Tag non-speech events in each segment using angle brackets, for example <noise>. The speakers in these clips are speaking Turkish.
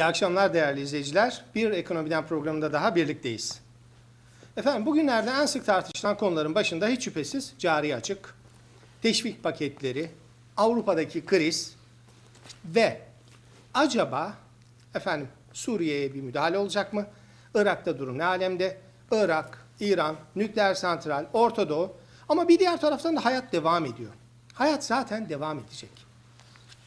İyi akşamlar değerli izleyiciler. Bir ekonomiden programında daha birlikteyiz. Efendim bugünlerde en sık tartışılan konuların başında hiç şüphesiz cari açık, teşvik paketleri, Avrupa'daki kriz ve acaba efendim Suriye'ye bir müdahale olacak mı? Irak'ta durum ne alemde? Irak, İran, nükleer santral, Orta Doğu ama bir diğer taraftan da hayat devam ediyor. Hayat zaten devam edecek.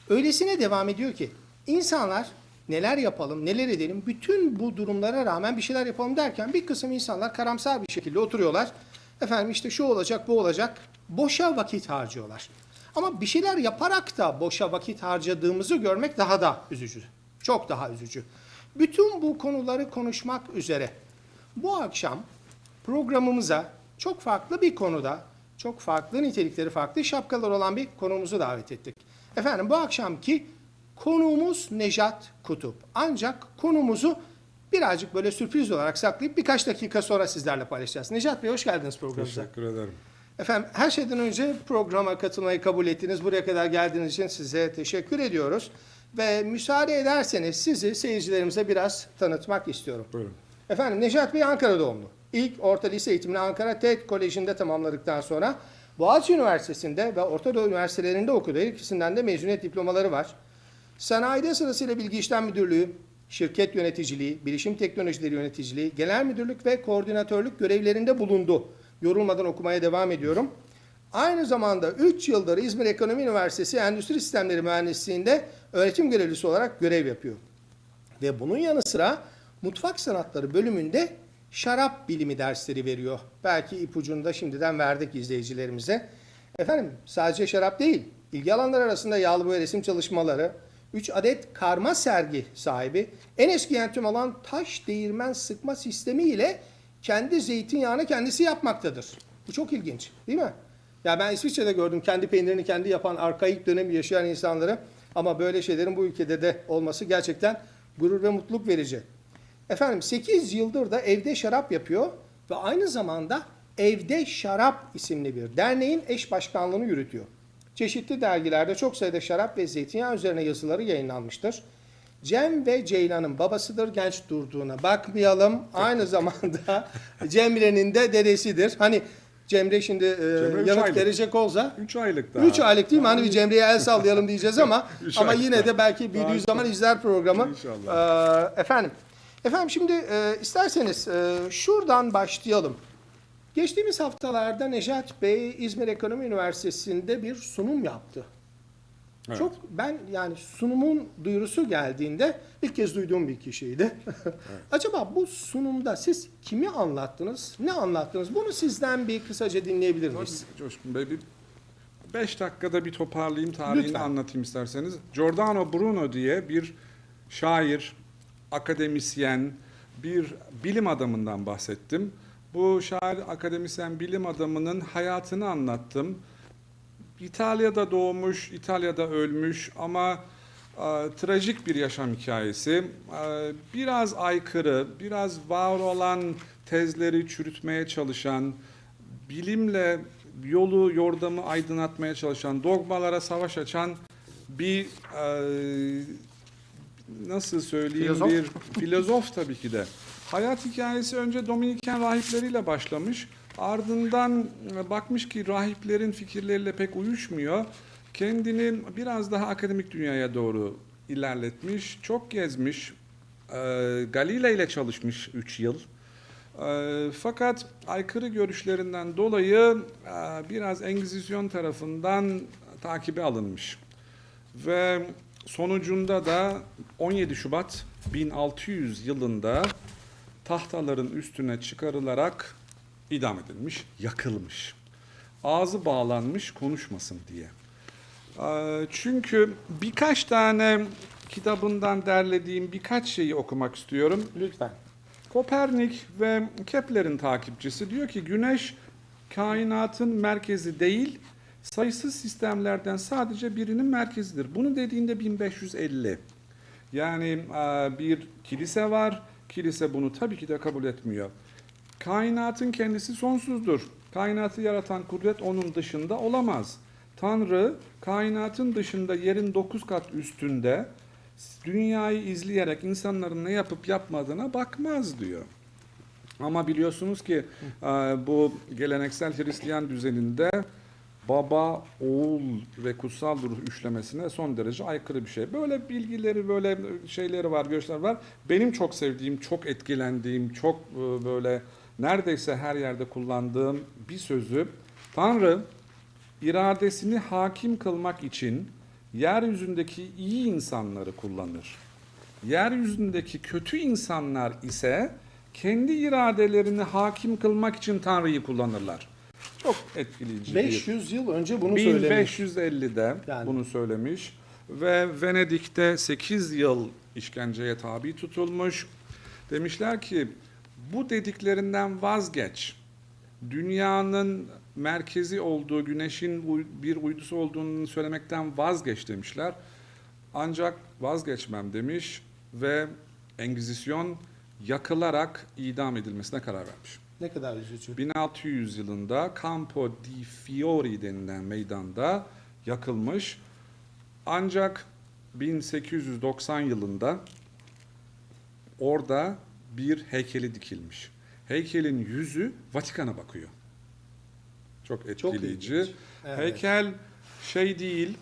Öylesine devam ediyor ki insanlar neler yapalım, neler edelim, bütün bu durumlara rağmen bir şeyler yapalım derken bir kısım insanlar karamsar bir şekilde oturuyorlar. Efendim işte şu olacak, bu olacak. Boşa vakit harcıyorlar. Ama bir şeyler yaparak da boşa vakit harcadığımızı görmek daha da üzücü. Çok daha üzücü. Bütün bu konuları konuşmak üzere bu akşam programımıza çok farklı bir konuda, çok farklı nitelikleri farklı şapkalar olan bir konuğumuzu davet ettik. Efendim bu akşamki konuğumuz Nejat Kutup. Ancak konumuzu birazcık böyle sürpriz olarak saklayıp birkaç dakika sonra sizlerle paylaşacağız. Nejat Bey hoş geldiniz programımıza. Teşekkür ederim. Efendim her şeyden önce programa katılmayı kabul ettiniz. Buraya kadar geldiğiniz için size teşekkür ediyoruz. Ve müsaade ederseniz sizi seyircilerimize biraz tanıtmak istiyorum. Buyurun. Efendim Nejat Bey Ankara doğumlu. İlk orta lise eğitimini Ankara TED Koleji'nde tamamladıktan sonra Boğaziçi Üniversitesi'nde ve Orta Doğu Üniversitelerinde okudu. İkisinden de mezuniyet diplomaları var. Sanayide sırasıyla bilgi işlem müdürlüğü, şirket yöneticiliği, bilişim teknolojileri yöneticiliği, genel müdürlük ve koordinatörlük görevlerinde bulundu. Yorulmadan okumaya devam ediyorum. Aynı zamanda 3 yıldır İzmir Ekonomi Üniversitesi Endüstri Sistemleri Mühendisliği'nde öğretim görevlisi olarak görev yapıyor. Ve bunun yanı sıra mutfak sanatları bölümünde şarap bilimi dersleri veriyor. Belki ipucunu da şimdiden verdik izleyicilerimize. Efendim sadece şarap değil, ilgi alanlar arasında yağlı boya resim çalışmaları, 3 adet karma sergi sahibi, en eski yöntem olan taş değirmen sıkma sistemi ile kendi zeytinyağını kendisi yapmaktadır. Bu çok ilginç değil mi? Ya ben İsviçre'de gördüm kendi peynirini kendi yapan arkaik dönemi yaşayan insanları ama böyle şeylerin bu ülkede de olması gerçekten gurur ve mutluluk verici. Efendim 8 yıldır da evde şarap yapıyor ve aynı zamanda Evde Şarap isimli bir derneğin eş başkanlığını yürütüyor. Çeşitli dergilerde çok sayıda şarap ve zeytinyağı üzerine yazıları yayınlanmıştır. Cem ve Ceylan'ın babasıdır genç durduğuna bakmayalım. Aynı zamanda <laughs> Cemre'nin de dedesidir. Hani Cemre şimdi e, üç yanıt aylık. verecek olsa 3 aylık daha. 3 aylık değil mi? Hani bir Cemre'ye el sallayalım diyeceğiz ama <laughs> ama yine de belki büyüdüğü zaman izler programı. İnşallah. Ee, efendim. Efendim şimdi e, isterseniz e, şuradan başlayalım. Geçtiğimiz haftalarda Nejat Bey İzmir Ekonomi Üniversitesi'nde bir sunum yaptı. Evet. Çok ben yani sunumun duyurusu geldiğinde ilk kez duyduğum bir kişiydi. <laughs> Acaba bu sunumda siz kimi anlattınız? Ne anlattınız? Bunu sizden bir kısaca dinleyebilir miyiz? Coşkun Bey bir 5 dakikada bir toparlayayım tarihini Lütfen. anlatayım isterseniz. Giordano Bruno diye bir şair, akademisyen, bir bilim adamından bahsettim. Bu şair, akademisyen, bilim adamının hayatını anlattım. İtalya'da doğmuş, İtalya'da ölmüş ama e, trajik bir yaşam hikayesi. E, biraz aykırı, biraz var olan tezleri çürütmeye çalışan, bilimle yolu, yordamı aydınlatmaya çalışan, dogmalara savaş açan bir e, nasıl söyleyeyim Filozof. bir filozof tabii ki de. Hayat hikayesi önce Dominiken rahipleriyle başlamış. Ardından e, bakmış ki rahiplerin fikirleriyle pek uyuşmuyor. Kendini biraz daha akademik dünyaya doğru ilerletmiş. Çok gezmiş. E, Galile ile çalışmış 3 yıl. E, Fakat aykırı görüşlerinden dolayı biraz Engizisyon tarafından takibe alınmış. Ve sonucunda da 17 Şubat 1600 yılında tahtaların üstüne çıkarılarak idam edilmiş, yakılmış. Ağzı bağlanmış konuşmasın diye. Ee, Çünkü birkaç tane kitabından derlediğim birkaç şeyi okumak istiyorum. Lütfen. Kopernik ve Kepler'in takipçisi diyor ki güneş kainatın merkezi değil, sayısız sistemlerden sadece birinin merkezidir. Bunu dediğinde 1550. Yani e, bir kilise var, kilise bunu tabii ki de kabul etmiyor. Kainatın kendisi sonsuzdur. Kainatı yaratan kudret onun dışında olamaz. Tanrı kainatın dışında yerin dokuz kat üstünde dünyayı izleyerek insanların ne yapıp yapmadığına bakmaz diyor. Ama biliyorsunuz ki e, bu geleneksel Hristiyan düzeninde baba, oğul ve kutsal ruh üçlemesine son derece aykırı bir şey. Böyle bilgileri, böyle şeyleri var, görüşler var. Benim çok sevdiğim, çok etkilendiğim, çok e, böyle neredeyse her yerde kullandığım bir sözü Tanrı iradesini hakim kılmak için yeryüzündeki iyi insanları kullanır. Yeryüzündeki kötü insanlar ise kendi iradelerini hakim kılmak için Tanrı'yı kullanırlar. Çok etkileyici. bir- 500 yıl önce bunu söylemiş. 1550'de Yani. bunu söylemiş ve Venedik'te 8 yıl işkenceye tabi tutulmuş. Demişler ki bu dediklerinden vazgeç. Dünyanın merkezi olduğu, güneşin bir uydusu olduğunu söylemekten vazgeç demişler. Ancak vazgeçmem demiş ve Engizisyon yakılarak idam edilmesine karar vermiş. Ne kadar üzücü. 1600 yılında Campo di Fiori denilen meydanda yakılmış. Ancak 1890 yılında orada bir heykeli dikilmiş. Heykelin yüzü Vatikan'a bakıyor. Çok etkileyici. ilginç. Evet. Heykel şey değil,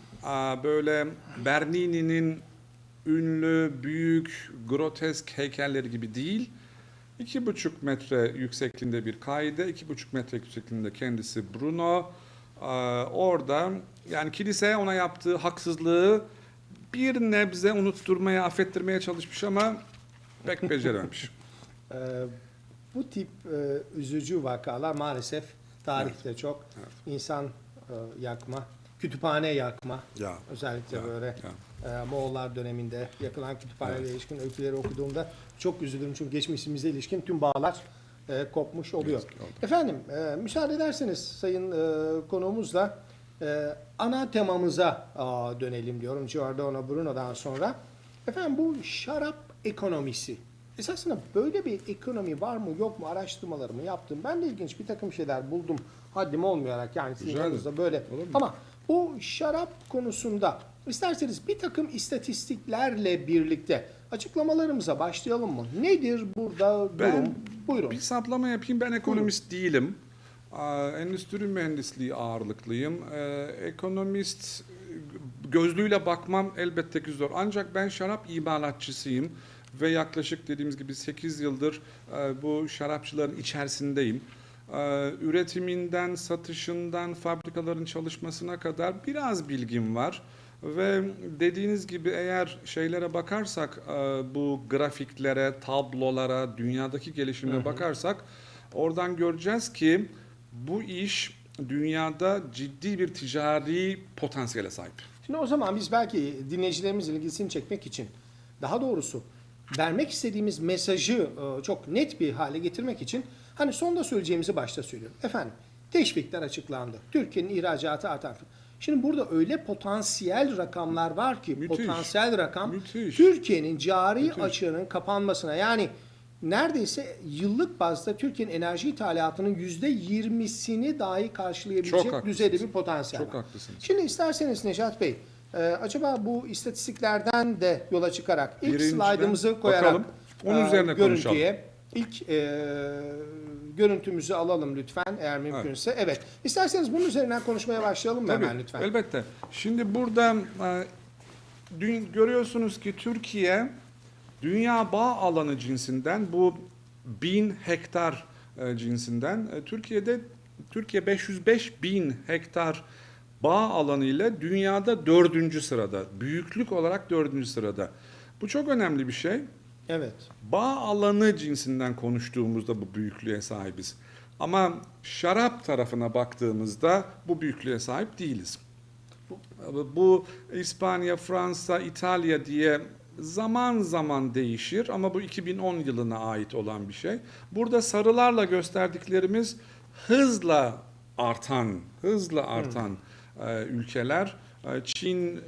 böyle Bernini'nin ünlü, büyük, grotesk heykelleri gibi değil. İki buçuk metre yüksekliğinde bir kaide, iki buçuk metre yüksekliğinde kendisi Bruno. Aa, orada yani kilise ona yaptığı haksızlığı bir nebze unutturmaya, affettirmeye çalışmış ama pek <laughs> becerememiş. Ee, bu tip e, üzücü vakalar maalesef tarihte çok. insan e, yakma, kütüphane yakma. ya. Özellikle Ya, böyle ya. e, Moğollar döneminde yakılan kütüphaneyle Evet. ilişkin öyküleri okuduğumda çok üzülürüm. Çünkü geçmişimize ilişkin tüm bağlar e, kopmuş oluyor. Efendim e, müsaade ederseniz sayın e, konuğumuzla e, ana temamıza aa, dönelim diyorum Giordano Bruno'dan sonra. Efendim bu şarap ekonomisi. Esasında böyle bir ekonomi var mı yok mu araştırmalarımı yaptım. Ben de ilginç bir takım şeyler buldum. Haddim olmayarak yani sizin yanınızda böyle. Mu? Ama bu şarap konusunda isterseniz bir takım istatistiklerle birlikte açıklamalarımıza başlayalım mı? Nedir burada Ben durum? Buyurun. Bir saplama yapayım. Ben ekonomist değilim. Aa, Endüstri mühendisliği ağırlıklıyım. Ee, ekonomist gözlüğüyle bakmam elbette ki zor. Ancak ben şarap imalatçısıyım ve yaklaşık dediğimiz gibi 8 yıldır e, bu şarapçıların içerisindeyim. Ee, üretiminden, satışından, fabrikaların çalışmasına kadar biraz bilgim var. Ve dediğiniz gibi eğer şeylere bakarsak, e, bu grafiklere, tablolara, dünyadaki gelişime bakarsak, oradan göreceğiz ki bu iş dünyada ciddi bir ticari potansiyele sahip. Şimdi o zaman biz belki dinleyicilerimizin ilgisini çekmek için daha doğrusu vermek istediğimiz mesajı e, çok net bir hale getirmek için hani sonda söyleyeceğimizi başta söylüyorum. Efendim teşvikler açıklandı. Türkiye'nin ihracatı artan. Şimdi burada öyle potansiyel rakamlar var ki Müthiş. potansiyel rakam. Türkiye'nin cari Müthiş. açığının kapanmasına yani neredeyse yıllık bazda Türkiye'nin enerji ithalatının %20'sini dahi Çok karşılayabilecek düzeyde bir potansiyel Çok var. haklısınız. Şimdi isterseniz Necat Bey, e, acaba bu istatistiklerden de yola çıkarak ilk Birinciden slaytımızı koyarak bakalım. Onun e, üzerine görüntüye ilk e, görüntümüzü alalım lütfen eğer mümkünse. Evet. İsterseniz bunun üzerinden konuşmaya başlayalım mı Tabii, hemen lütfen? elbette. Şimdi burada e, dün görüyorsunuz ki Türkiye dünya bağ alanı cinsinden bu bin hektar e, cinsinden e, Türkiye'de Türkiye 505 bin hektar bağ alanı ile dünyada dördüncü sırada. Büyüklük olarak dördüncü sırada. Bu çok önemli bir şey. Evet. Bağ alanı cinsinden konuştuğumuzda bu büyüklüğe sahibiz. Ama şarap tarafına baktığımızda bu büyüklüğe sahip değiliz. Bu İspanya, Fransa, İtalya diye zaman zaman değişir ama bu 2010 yılına ait olan bir şey. Burada sarılarla gösterdiklerimiz hızla artan, hızla artan e, ülkeler. E, Çin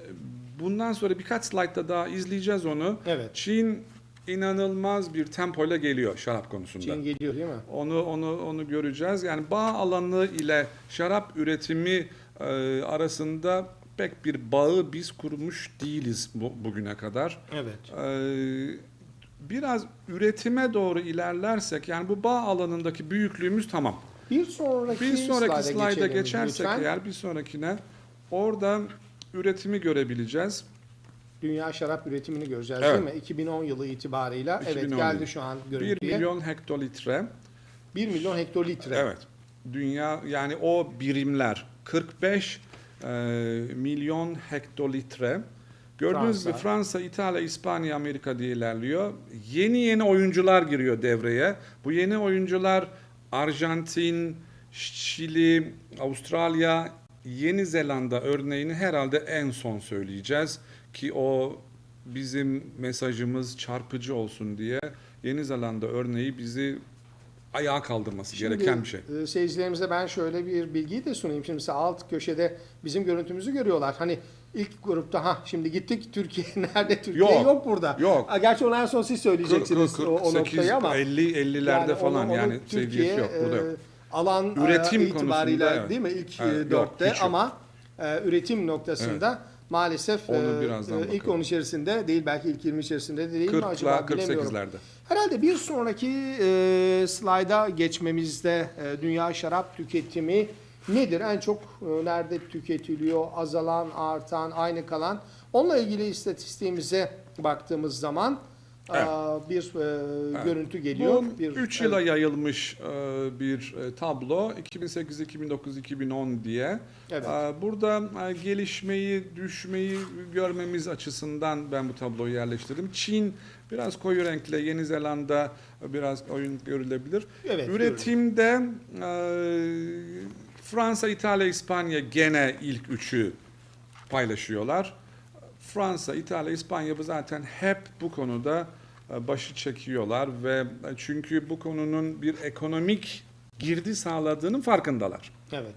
bundan sonra birkaç slaytta daha izleyeceğiz onu. Evet. Çin inanılmaz bir tempoyla geliyor şarap konusunda. Çin geliyor değil mi? Onu onu onu göreceğiz. Yani bağ alanı ile şarap üretimi e, arasında pek bir bağı biz kurmuş değiliz bu, bugüne kadar. Evet. Biraz üretime doğru ilerlersek yani bu bağ alanındaki büyüklüğümüz tamam. Bir sonraki, Bir sonraki slayda slayda geçersek lütfen. eğer bir sonrakine orada üretimi görebileceğiz. Dünya şarap üretimini göreceğiz Evet. değil mi? 2010 yılı itibarıyla. 2010 evet geldi şu an 1 görüntüye. milyon hektolitre. 1 milyon hektolitre. Evet. Dünya yani o birimler 45 e, milyon hektolitre. Gördüğünüz Fransa. gibi Fransa, İtalya, İspanya, Amerika diye ilerliyor. Yeni yeni oyuncular giriyor devreye. Bu yeni oyuncular Arjantin, Şili, Avustralya, Yeni Zelanda örneğini herhalde en son söyleyeceğiz ki o bizim mesajımız çarpıcı olsun diye Yeni Zelanda örneği bizi ayağa kaldırması Şimdi, gereken bir şey. e, Seyircilerimize ben şöyle bir bilgiyi de sunayım. Şimdi alt köşede bizim görüntümüzü görüyorlar. Hani ilk grupta ha şimdi gittik Türkiye <laughs> nerede? Türkiye yok, Yok, burada. yok. Gerçi onu en son siz söyleyeceksiniz o, o 48, noktayı ama. 50 50'lerde onu- falan onu yani Türkiye yok burada yok. e, alan Üretim e, itibariyle konusunda evet. değil mi ilk Evet, dörtte yok. ama e, üretim noktasında maalesef Onu e, birazdan e, ilk bakalım. 10 içerisinde değil belki ilk 20 içerisinde de değil mi 40'la acaba bilemiyorum. 48'lerde. Herhalde bir sonraki e, slayda geçmemizde e, dünya şarap tüketimi nedir? En çok e, nerede tüketiliyor? Azalan, artan, aynı kalan? Onunla ilgili istatistiğimize baktığımız zaman e, Evet. bir e, Evet. görüntü geliyor. Bu bir 3 yıla yayılmış e, bir tablo 2008, 2009, 2010 diye. Evet. E, Burada e, gelişmeyi, düşmeyi görmemiz açısından ben bu tabloyu yerleştirdim. Çin biraz koyu renkle, Yeni Zelanda biraz oyun görülebilir. Evet, Üretimde e, Fransa, İtalya, İspanya gene ilk üçü paylaşıyorlar. Fransa, İtalya, İspanya bu zaten hep bu konuda e, başı çekiyorlar ve e, çünkü bu konunun bir ekonomik girdi sağladığının farkındalar. Evet.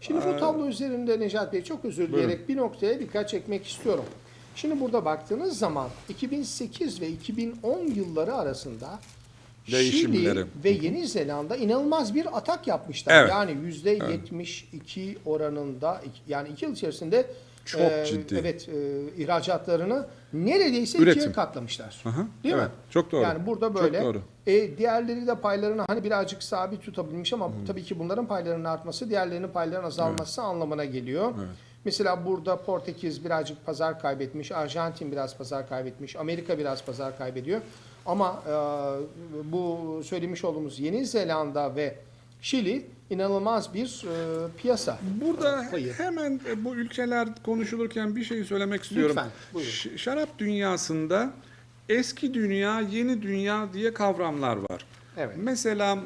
Şimdi bu tablo üzerinde Necat Bey çok özür Ee, dileyerek bir noktaya dikkat çekmek istiyorum. Şimdi burada baktığınız zaman 2008 ve 2010 yılları arasında Değişimleri. Şili ve Yeni Zelanda inanılmaz bir atak yapmışlar. Evet. Yani %72 oranında yani iki yıl içerisinde Çok e, ciddi. Evet, e, ihracatlarını neredeyse Üretim. ikiye katlamışlar. Aha, Değil evet, mi? Çok doğru. Yani burada Çok böyle. doğru. E, diğerleri de paylarını hani birazcık sabit tutabilmiş Hmm. ama tabii ki bunların paylarının artması diğerlerinin paylarının azalması anlamına geliyor. Mesela burada Portekiz birazcık pazar kaybetmiş, Arjantin biraz pazar kaybetmiş, Amerika biraz pazar kaybediyor. Ama e, bu söylemiş olduğumuz Yeni Zelanda ve Şili inanılmaz bir e, piyasa. Burada Payı. hemen e, bu ülkeler konuşulurken bir şey söylemek istiyorum. Lütfen, buyurun. Şarap dünyasında eski dünya, yeni dünya diye kavramlar var. Evet. Mesela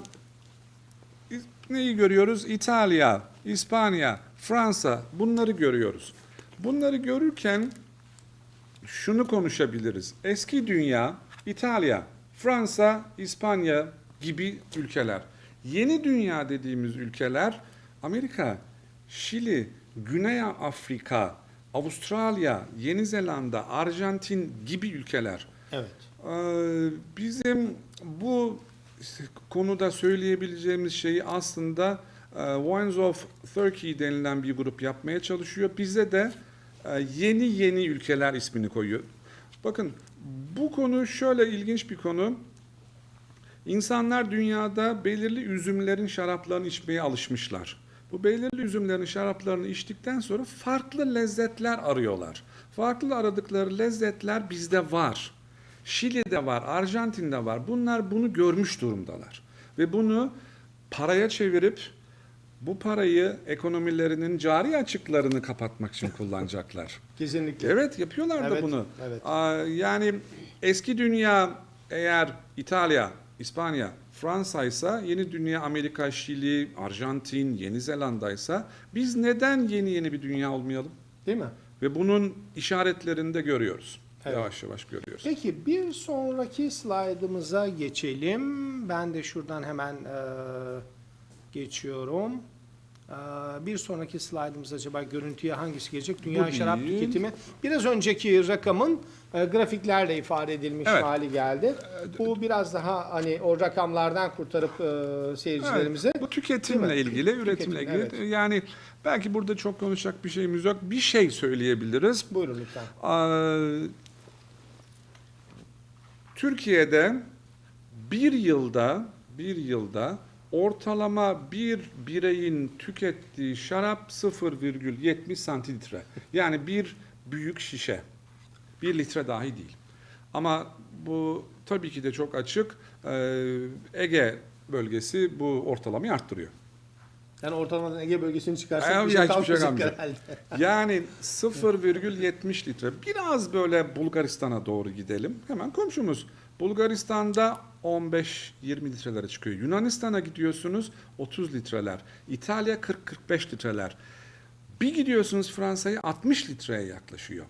neyi görüyoruz? İtalya, İspanya, Fransa bunları görüyoruz. Bunları görürken şunu konuşabiliriz. Eski dünya, İtalya, Fransa, İspanya gibi ülkeler. Yeni dünya dediğimiz ülkeler Amerika, Şili, Güney Afrika, Avustralya, Yeni Zelanda, Arjantin gibi ülkeler. Evet. Ee, Bizim bu konuda söyleyebileceğimiz şeyi aslında e, Wines of Turkey denilen bir grup yapmaya çalışıyor. Bize de e, yeni yeni ülkeler ismini koyuyor. Bakın bu konu şöyle ilginç bir konu. İnsanlar dünyada belirli üzümlerin şaraplarını içmeye alışmışlar. Bu belirli üzümlerin şaraplarını içtikten sonra farklı lezzetler arıyorlar. Farklı aradıkları lezzetler bizde var. Şili'de var, Arjantin'de var. Bunlar bunu görmüş durumdalar. Ve bunu paraya çevirip bu parayı ekonomilerinin cari açıklarını kapatmak için kullanacaklar. <laughs> Kesinlikle. Evet yapıyorlar da Evet, bunu. evet. Aa, yani eski dünya eğer İtalya, İspanya, Fransa ise yeni dünya Amerika, Şili, Arjantin, Yeni Zelanda ise biz neden yeni yeni bir dünya olmayalım? Değil mi? Ve bunun işaretlerini de görüyoruz. Evet. Yavaş yavaş görüyoruz. Peki bir sonraki slaydımıza geçelim. Ben de şuradan hemen e, geçiyorum. Ee, Bir sonraki slaydımız acaba görüntüye hangisi gelecek? Dünya Bu şarap tüketimi. Biraz önceki rakamın e, grafiklerle ifade edilmiş Evet. hali geldi. Bu biraz daha hani o rakamlardan kurtarıp e, seyircilerimizi. Evet, bu tüketimle ilgili, üretimle Tüketim, ilgili. evet. Yani belki burada çok konuşacak bir şeyimiz yok. Bir şey söyleyebiliriz. Buyurun lütfen. Türkiye'de bir yılda bir yılda ortalama bir bireyin tükettiği şarap 0,70 santilitre. Yani bir büyük şişe. Bir litre dahi değil. Ama bu tabii ki de çok açık. Ee, Ege bölgesi bu ortalamayı arttırıyor. Yani ortalamadan Ege bölgesini çıkarsak Ay, bir şey şey kalmayacak herhalde. <laughs> Yani 0,70 litre. Biraz böyle Bulgaristan'a doğru gidelim. Hemen komşumuz. Bulgaristan'da 15-20 litrelere çıkıyor. Yunanistan'a gidiyorsunuz 30 litreler. İtalya 40-45 litreler. Bir gidiyorsunuz Fransa'ya 60 litreye yaklaşıyor.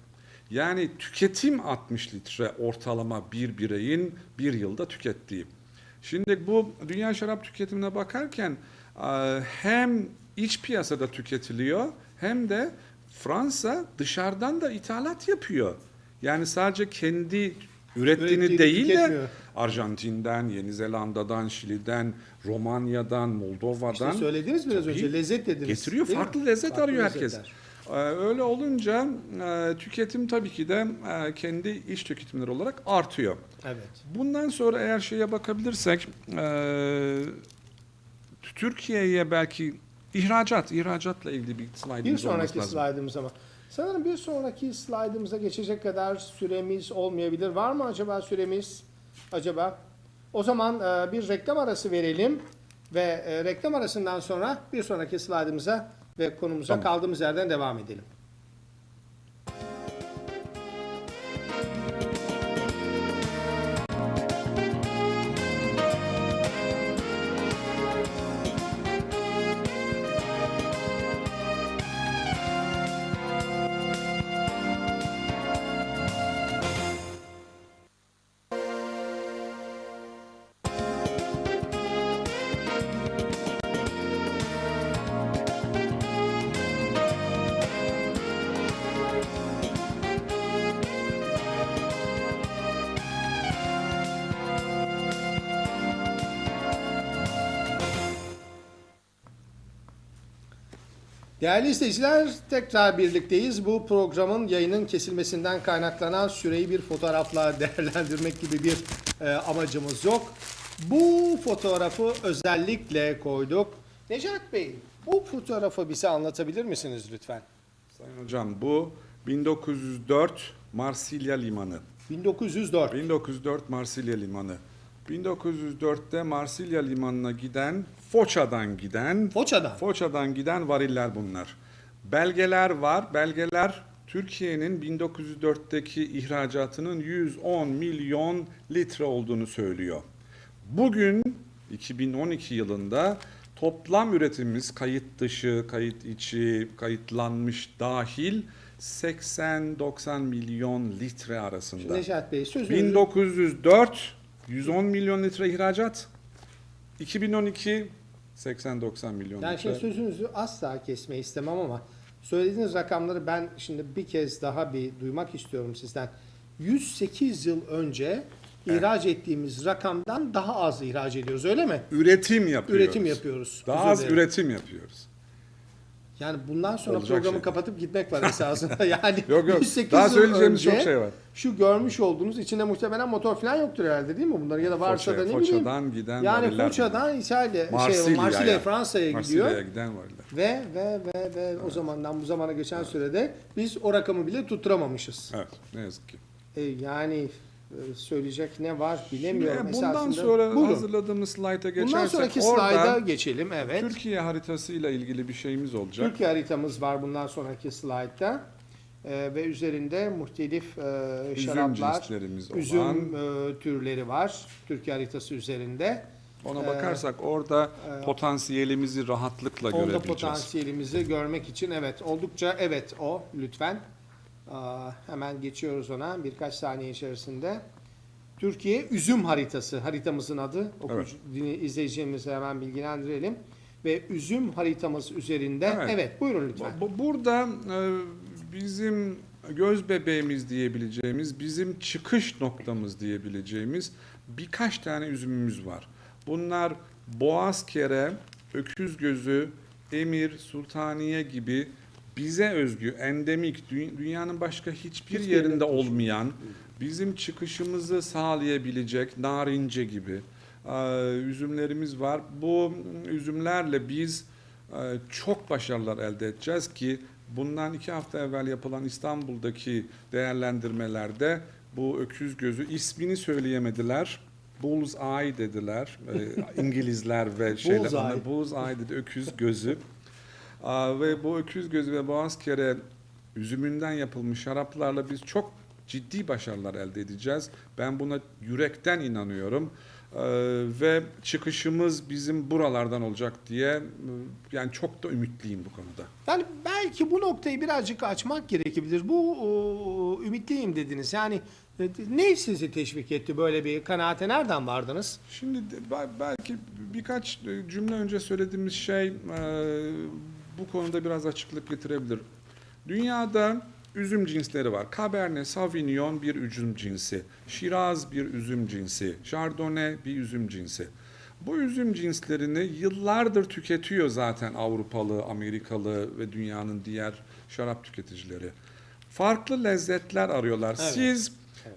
Yani tüketim 60 litre ortalama bir bireyin bir yılda tükettiği. Şimdi bu dünya şarap tüketimine bakarken e, hem iç piyasada tüketiliyor hem de Fransa dışarıdan da ithalat yapıyor. Yani sadece kendi ürettiğini Ürettiğini değil de. Arjantin'den, Yeni Zelanda'dan, Şili'den, Romanya'dan, Moldova'dan İşte söylediniz biraz önce Tabii. lezzet dediniz. getiriyor. değil mi? Farklı lezzet Farklı arıyor herkes. lezzetler. Ee, Öyle olunca e, tüketim tabii ki de e, kendi iş tüketimleri olarak artıyor. Evet. Bundan sonra eğer şeye bakabilirsek e, Türkiye'ye belki ihracat, ihracatla ilgili bir Bir slaydımız olması sonraki lazım. slaydımız ama. Sanırım bir sonraki slaydımıza geçecek kadar süremiz olmayabilir. Var mı acaba süremiz? Acaba? O zaman e, bir reklam arası verelim ve e, reklam arasından sonra bir sonraki slaydımıza ve konumuza Tamam. kaldığımız yerden devam edelim. Değerli izleyiciler tekrar birlikteyiz. Bu programın yayının kesilmesinden kaynaklanan süreyi bir fotoğrafla <laughs> değerlendirmek gibi bir e, amacımız yok. Bu fotoğrafı özellikle koyduk. Necat Bey, bu fotoğrafı bize anlatabilir misiniz lütfen? Sayın Hocam bu 1904 Marsilya Limanı. 1904. 1904 Marsilya Limanı. 1904'te Marsilya Limanı'na giden, Foça'dan giden, Foça'dan. Foça'dan giden variller bunlar. Belgeler var. Belgeler Türkiye'nin 1904'teki ihracatının 110 milyon litre olduğunu söylüyor. Bugün 2012 yılında toplam üretimimiz kayıt dışı, kayıt içi, kayıtlanmış dahil 80-90 milyon litre arasında. Necat Bey sözünüzü 1904 110 milyon litre ihracat. 2012 80-90 milyon Yani şimdi sözünüzü asla kesmeyi istemem ama söylediğiniz rakamları ben şimdi bir kez daha bir duymak istiyorum sizden. 108 yıl önce ihraç ettiğimiz rakamdan daha az ihraç ediyoruz öyle mi? Üretim yapıyoruz. Üretim yapıyoruz. Daha az üretim yapıyoruz. Yani bundan sonra Olacak programı şey. kapatıp gitmek var esasında. <laughs> Yani Yok yok. 108 Daha söyleyeceğimiz çok şey var. Şu görmüş olduğunuz içinde muhtemelen motor falan yoktur herhalde değil mi bunlar ya da varsa Foça- da ne bileyim. Foça'dan giden Yani Foça'dan İtalya, şey, Marsilya, Marsilya, yani. Fransa'ya gidiyor. Marsilya'ya giden variller. Ve ve ve ve o zamandan bu zamana geçen sürede biz o rakamı bile tutturamamışız. Evet ne yazık ki. E, yani söyleyecek ne var bilemiyorum Şimdi bundan esasında. sonra Buyurun. hazırladığımız slayta geçersek Bundan sonraki orada slayda geçelim evet. Türkiye haritasıyla ilgili bir şeyimiz olacak. Türkiye haritamız var bundan sonraki slaytta. E, ve üzerinde muhtelif e, Üzüm şaraplar, üzüm olan. e, türleri var Türkiye haritası üzerinde. Ona Ee, bakarsak orada e, potansiyelimizi rahatlıkla Onda görebileceğiz. potansiyelimizi görmek için evet oldukça evet o lütfen. Hemen geçiyoruz ona birkaç saniye içerisinde. Türkiye üzüm haritası haritamızın adı. Okuyucu, dini- izleyicilerimizi hemen bilgilendirelim. ve üzüm haritamız üzerinde. Evet, Evet. buyurun lütfen. Bu- Burada e, bizim göz bebeğimiz diyebileceğimiz, bizim çıkış noktamız diyebileceğimiz birkaç tane üzümümüz var. Bunlar boğaz kere, öküz gözü, emir, sultaniye gibi bize özgü, endemik, dü- dünyanın başka hiçbir Hiçbir yerinde olmayan, bizim çıkışımızı sağlayabilecek narince gibi üzümlerimiz var. Bu üzümlerle biz çok başarılar elde edeceğiz ki bundan iki hafta evvel yapılan İstanbul'daki değerlendirmelerde bu öküz gözü ismini söyleyemediler. Bull's Eye dediler. <laughs> İngilizler ve şeyler. Bull's onlar Eye. Bull's Eye dedi öküz gözü. Ve bu öküz gözü ve boğaz kere üzümünden yapılmış şaraplarla biz çok ciddi başarılar elde edeceğiz. Ben buna yürekten inanıyorum. Ee, ve çıkışımız bizim buralardan olacak diye e, yani çok da ümitliyim bu konuda. Yani belki bu noktayı birazcık açmak gerekebilir. Bu o, ümitliyim dediniz. Yani e, ne sizi teşvik etti böyle bir kanaate nereden vardınız? Şimdi belki birkaç e, cümle önce söylediğimiz şey e, bu konuda biraz açıklık getirebilir. Dünyada üzüm cinsleri var. Cabernet Sauvignon bir üzüm cinsi, Shiraz bir üzüm cinsi, Chardonnay bir üzüm cinsi. Bu üzüm cinslerini yıllardır tüketiyor zaten Avrupalı, Amerikalı ve dünyanın diğer şarap tüketicileri. Farklı lezzetler arıyorlar. Evet. Siz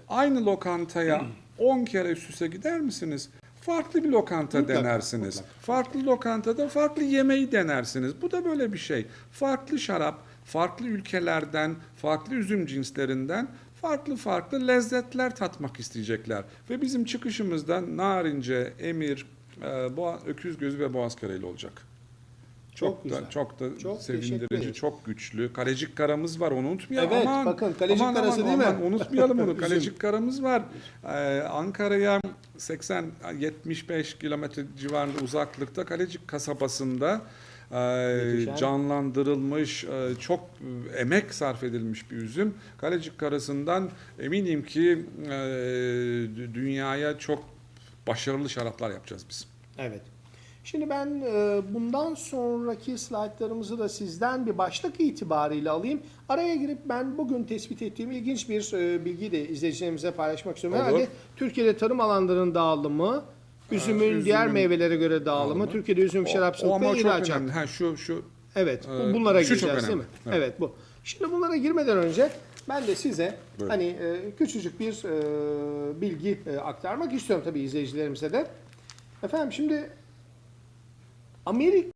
aynı lokantaya 10 kere üst üste gider misiniz? Farklı bir lokanta Mutlaka, denersiniz. mutlaka. Farklı lokantada farklı yemeği denersiniz. Bu da böyle bir şey. Farklı şarap, farklı ülkelerden, farklı üzüm cinslerinden farklı farklı lezzetler tatmak isteyecekler. Ve bizim çıkışımızda narince, emir, e, boğa, öküz gözü ve boğaz kareli olacak. Çok, Çok da güzel. çok da Çok teşekkür sevindirici, ederim. çok güçlü. Kalecik karamız var onu unutmayalım. Evet, aman, bakın kalecik karası değil mi? unutmayalım onu. <laughs> Kalecik karamız var. Ee, Ankara'ya 80-75 kilometre civarında uzaklıkta Kalecik kasabasında e, canlandırılmış, e, çok e, emek sarf edilmiş bir üzüm. Kalecik karasından eminim ki e, dü- dünyaya çok başarılı şaraplar yapacağız biz. Evet. Şimdi ben e, bundan sonraki slaytlarımızı da sizden bir başlık itibariyle alayım. Araya girip ben bugün tespit ettiğim ilginç bir e, bilgiyi de izleyicilerimize paylaşmak istiyorum. Olur. Herhalde Türkiye'de tarım alanlarının dağılımı, üzümün üzümün diğer meyvelere göre dağılımı, dağılımı. Türkiye'de üzüm şarap ama ve ihracat. Ha, şu, şu Evet, Ee, bunlara şu gireceğiz değil mi? Evet. Evet. bu. Şimdi bunlara girmeden önce ben de size Buyurun. hani e, küçücük bir e, bilgi e, aktarmak istiyorum tabii izleyicilerimize de. Efendim şimdi Amerika